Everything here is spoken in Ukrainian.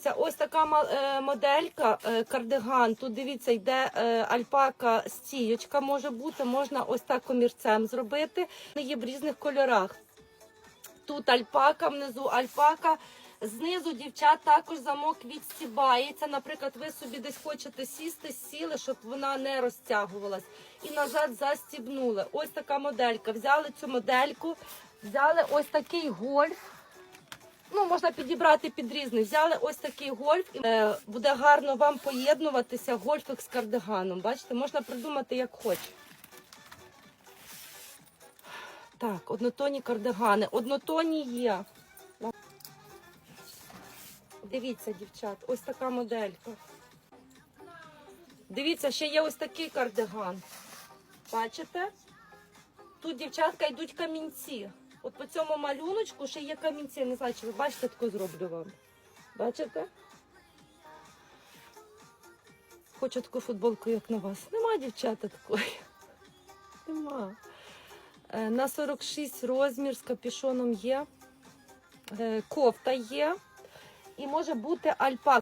Це ось така е, моделька, е, кардиган. Тут дивіться, йде е, альпака стіючка може бути, можна ось так комірцем зробити. Вони є в різних кольорах. Тут альпака, внизу альпака. Знизу дівчат також замок відстібається. Наприклад, ви собі десь хочете сісти, сіли, щоб вона не розтягувалась. І назад застібнули. Ось така моделька. Взяли цю модельку, взяли ось такий гольф. Ну, можна підібрати під різний. Взяли ось такий гольф. і, Е, буде гарно вам поєднуватися гольфик з кардиганом. Бачите, можна придумати як хоче. Так, однотонні кардигани. Однотонні є. Дивіться, дівчат, ось така моделька. Дивіться, ще є ось такий кардиган. Бачите? Тут, дівчатка, йдуть камінці. От по цьому малюночку ще є камінці. Не знаю, чи ви бачите, таку зроблю вам. Бачите? Хочу таку футболку, як на вас. Нема дівчата такої. Нема. Е, На 46 розмір з капюшоном є. Е, Кофта є. І може бути альпака.